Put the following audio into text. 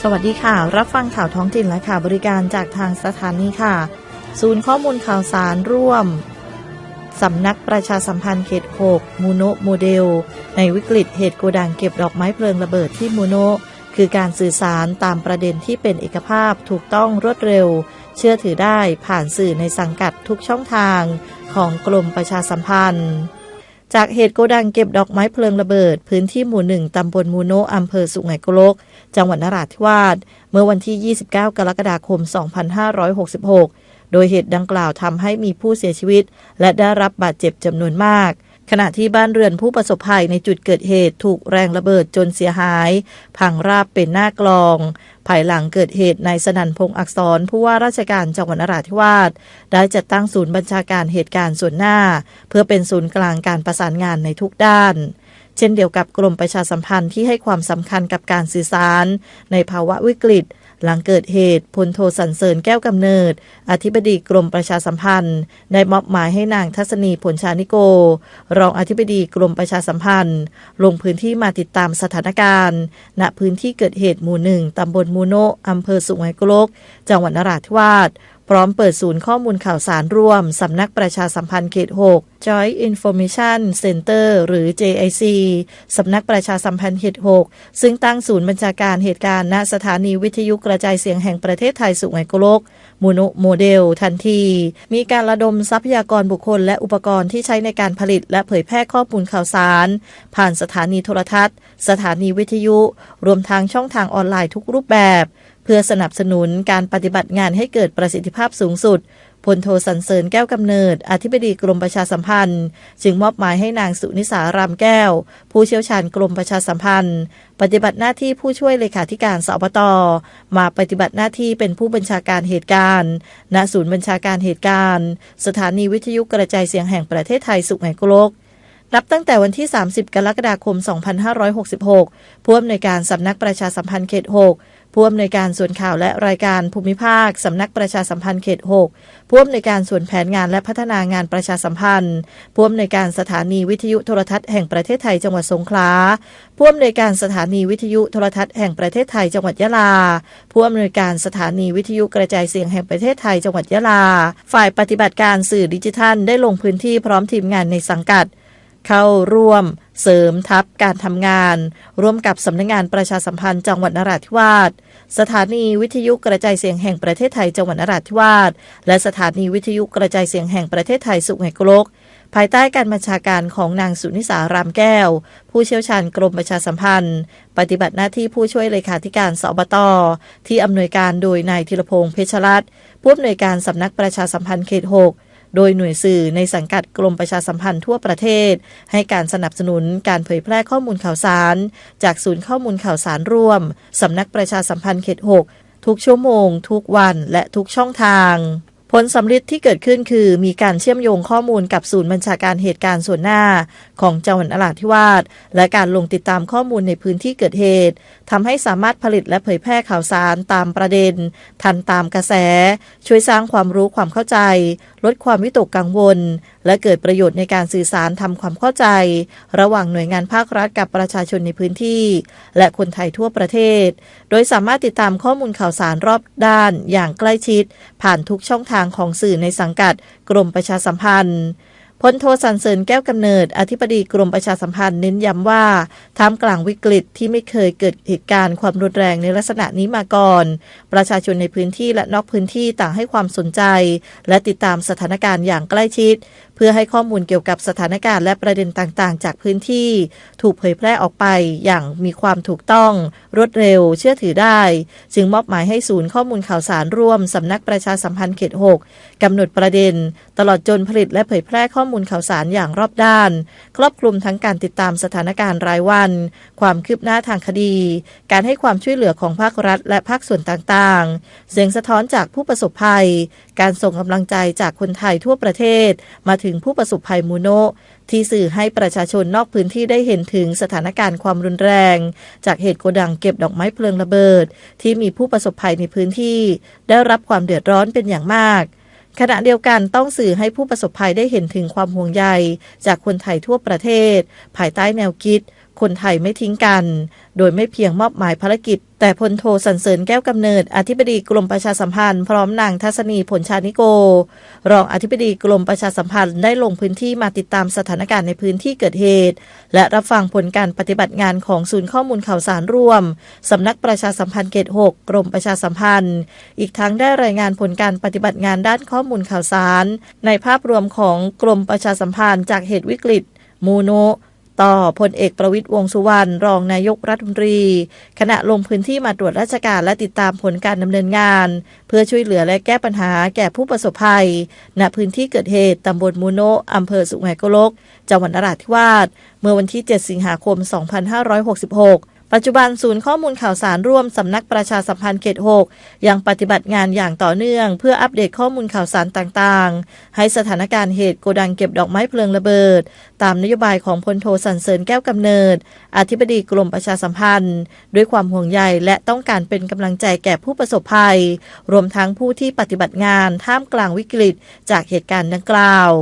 สวัสดีค่ะ รับฟังข่าวท้องถิ่นและข่าวบริการจากทางสถานีค่ะ ศูนย์ข้อมูลข่าวสารร่วม สำนักประชาสัมพันธ์เขต6มูโนโมเดล ในวิกฤตเหตุโกดังเก็บดอกไม้เพลิงระเบิดที่มูโนคือการสื่อสารตามประเด็นที่เป็นเอกภาพถูกต้องรวดเร็ว เชื่อถือได้ผ่านสื่อในสังกัดทุกช่องทางของกรมประชาสัมพันธ์ จากเหตุโกดังเก็บดอกไม้เพลิงระเบิด พื้นที่หมู่หนึ่งตำบลมูโนะอำเภอสุไหงโกลก จังหวัดนราธิวาสเมื่อวันที่ 29 กรกฎาคม 2566 โดยเหตุดังกล่าวทำให้มีผู้เสียชีวิต และได้รับบาดเจ็บจำนวนมาก ขณะที่บ้านเรือนผู้ประสบภัยในจุดเกิดเหตุถูกแรงระเบิดจนเสียหาย พังราบเป็นหน้ากลอง ภายหลังเกิดเหตุนายสนันพงษ์อักษรผู้ว่าราชการจังหวัดนราธิวาสได้จัดตั้งศูนย์บัญชาการเหตุการณ์ส่วนหน้า เพื่อเป็นศูนย์กลางการประสานงานในทุกด้านเช่นเดียวกับกรมประชาสัมพันธ์ที่ให้ความสำคัญกับการสื่อสาร ในภาวะวิกฤต หลังเกิดเหตุพลโทสันเสริญแก้วกำเนิด อธิบดีกรมประชาสัมพันธ์ ได้มอบหมายให้นางทัศนีผลชานิโก รองอธิบดีกรมประชาสัมพันธ์ ลงพื้นที่มาติดตามสถานการณ์ ณพื้นที่เกิดเหตุหมู่หนึ่งตำบลมูโนะอำเภอสุไหงโกลก จังหวัดนราธิวาส พร้อมเปิดศูนย์ข้อมูลข่าวสารร่วม สำนักประชาสัมพันธ์เขต 6 Joint Information Center หรือ JIC สำนักประชาสัมพันธ์เขต 6 ซึ่งตั้งศูนย์บัญชาการเหตุการณ์ณสถานีวิทยุกระจายเสียงแห่งประเทศไทยสุไหงโกลกมูโนโมเดล ทันที มีการระดมทรัพยากรบุคคลและอุปกรณ์ที่ใช้ในการผลิตและเผยแพร่ข้อมูลข่าวสาร ผ่านสถานีโทรทัศน์ สถานีวิทยุ รวมทางช่องทางออนไลน์ทุกรูปแบบ พื่อสนับสนุนการปฏิบัติงานให้เกิดประสิทธิภาพสูงสุดพลโทสันเสริญแก้วกำเนิด อธิบดีกรมประชาสัมพันธ์ จึงมอบหมายให้นางสุนิสารามแก้ว ผู้เชี่ยวชาญกรมประชาสัมพันธ์ ปฏิบัติหน้าที่ผู้ช่วยเลขาธิการสอบตมาปฏิบัติหน้าที่เป็นผู้บัญชาการเหตุการณ์ ณศูนย์บัญชาการเหตุการณ์ สถานีวิทยุกระจายเสียงแห่งประเทศไทยสุไหงโกลก นับตั้งแต่วันที่ 30 กรกฎาคม 2566 ผู้อำนวยการสำนักประชาสัมพันธ์เขต 6 ผู้อำนวยการส่วนข่าวและรายการภูมิภาคสำนักประชาสัมพันธ์เขต 6 ผู้อำนวยการส่วนแผนงานและพัฒนางานประชาสัมพันธ์ ผู้อำนวยการสถานีวิทยุโทรทัศน์แห่งประเทศไทยจังหวัดสงขลา ผู้อำนวยการสถานีวิทยุโทรทัศน์แห่งประเทศไทยจังหวัดยะลา ผู้อำนวยการสถานีวิทยุกระจายเสียงแห่งประเทศไทยจังหวัดยะลา ฝ่ายปฏิบัติการสื่อดิจิทัลได้ลงพื้นที่พร้อมทีมงานในสังกัด เข้าร่วมเสริมทัพการทำงาน ร่วมกับสำนักงงานประชาสัมพันธ์จังหวัดนราธิวาส สถานีวิทยุกระจายเสียงแห่งประเทศไทยจังหวัดนราธิวาส และสถานีวิทยุกระจายเสียงแห่งประเทศไทยสุขไหงโกลกภายใต้การบัญชาการของนางสุนิสารามแก้ว ผู้เชี่ยวชาญกรมประชาสัมพันธ์ ปฏิบัติหน้าที่ผู้ช่วยเลขาธิการสอบตที่อำนวยการโดยนายธีรพงษ์เพชรรัตน์ผู้อำนวยการสำนักประชาสัมพันธ์เขต 6 โดยหน่วยสื่อในสังกัดกรมประชาสัมพันธ์ทั่วประเทศ ให้การสนับสนุนการเผยแพร่ข้อมูลข่าวสาร จากศูนย์ข้อมูลข่าวสารร่วม สำนักประชาสัมพันธ์เขต 6 ทุกชั่วโมง ทุกวันและทุกช่องทางผลสำลิดที่เกิดขึ้นคือมีการเชื่อมโยงข้อมูลกับศูนย์บัญชาการเหตุการณ์ส่วนหน้า ของจังหวัดนราธิวาสและการลงติดตามข้อมูลในพื้นที่เกิดเหตุ ทำให้สามารถผลิตและเผยแพร่ข่าวสารตามประเด็น ทันตามกระแส ช่วยสร้างความรู้ความเข้าใจ ลดความวิตกกังวล และเกิดประโยชน์ในการสื่อสารทำความเข้าใจ ระหว่างหน่วยงานภาครัฐกับประชาชนในพื้นที่ และคนไทยทั่วประเทศ โดยสามารถติดตามข้อมูลข่าวสารรอบด้านอย่างใกล้ชิด ผ่านทุกช่องทางของสื่อในสังกัด กรมประชาสัมพันธ์ พลโทสันเสริญแก้วกำเนิด อธิบดีกรมประชาสัมพันธ์เน้นย้ำว่าท่ามกลางวิกฤตที่ไม่เคยเกิดเหตุการณ์ความรุนแรงในลักษณะนี้มาก่อน ประชาชนในพื้นที่และนอกพื้นที่ต่างให้ความสนใจ และติดตามสถานการณ์อย่างใกล้ชิด เพื่อให้ข้อมูลเกี่ยวกับสถานการณ์และประเด็นต่างๆ จากพื้นที่ ถูกเผยแพร่ออกไปอย่างมีความถูกต้อง รวดเร็ว เชื่อถือได้ จึงมอบหมายให้ศูนย์ข้อมูลข่าวสารร่วมสำนักประชาสัมพันธ์เขต 6กำหนดประเด็น ตลอดจนผลิตและเผยแพร่ข้อมูลข่าวสารอย่างรอบด้าน ครอบคลุมทั้งการติดตามสถานการณ์รายวัน ความคืบหน้าทางคดี การให้ความช่วยเหลือของภาครัฐ และภาคส่วนต่างๆ เสียงสะท้อนจากผู้ประสบภัย การส่งกำลังใจจากคนไทยทั่วประเทศ มาถึงผู้ประสบภัยมูโนที่สื่อให้ประชาชนนอกพื้นที่ได้เห็นถึงสถานการณ์ความรุนแรง จากเหตุโกดังเก็บดอกไม้เพลิงระเบิด ที่มีผู้ประสบภัยในพื้นที่ ได้รับความเดือดร้อนเป็นอย่างมาก ขณะเดียวกันต้องสื่อให้ผู้ประสบภัยได้เห็นถึงความห่วงใย จากคนไทยทั่วประเทศ ภายใต้แนวคิด คนไทยไม่ทิ้งกัน โดยไม่เพียงมอบหมายภารกิจ แต่พลโทสันเสริญแก้วกำเนิด อธิบดีกรมประชาสัมพันธ์ พร้อมนางทัศนีผลชานิโก รองอธิบดีกรมประชาสัมพันธ์ได้ลงพื้นที่มาติดตามสถานการณ์ในพื้นที่เกิดเหตุ และรับฟังผลการปฏิบัติงานของศูนย์ข้อมูลข่าวสารรวมสำนักประชาสัมพันธ์เขต6กรมประชาสัมพันธ์ อีกทั้งได้รายงานผลการปฏิบัติงานด้านข้อมูลข่าวสาร ในภาพรวมของกรมประชาสัมพันธ์จากเหตุวิกฤตมูโน ต่อพลเอกประวิตยวงษ์สุวรรณรองนายกรัฐมนตรี ขณะลงพื้นที่มาตรวจราชการและติดตามผลการดำเนินงาน เพื่อช่วยเหลือและแก้ปัญหาแก่ผู้ประสบภัย ณพื้นที่เกิดเหตุตำบลมูโนะอำเภอสุไหงโกลก จังหวัดนราธิวาสเมื่อวันที่ 7 สิงหาคม 2566 ปัจจุบันศูนย์ข้อมูลข่าวสารร่วมสำนักประชาสัมพันธ์เขต 6 ยังปฏิบัติงานอย่างต่อเนื่อง เพื่ออัปเดตข้อมูลข่าวสารต่างๆ ให้สถานการณ์เหตุโกดังเก็บดอกไม้เพลิงระเบิด ตามนโยบายของพลโทสันเสริญแก้วกำเนิด อธิบดีกรมประชาสัมพันธ์ ด้วยความห่วงใยและต้องการเป็นกำลังใจแก่ผู้ประสบภัย รวมทั้งผู้ที่ปฏิบัติงานท่ามกลางวิกฤต จากเหตุการณ์ดังกล่าว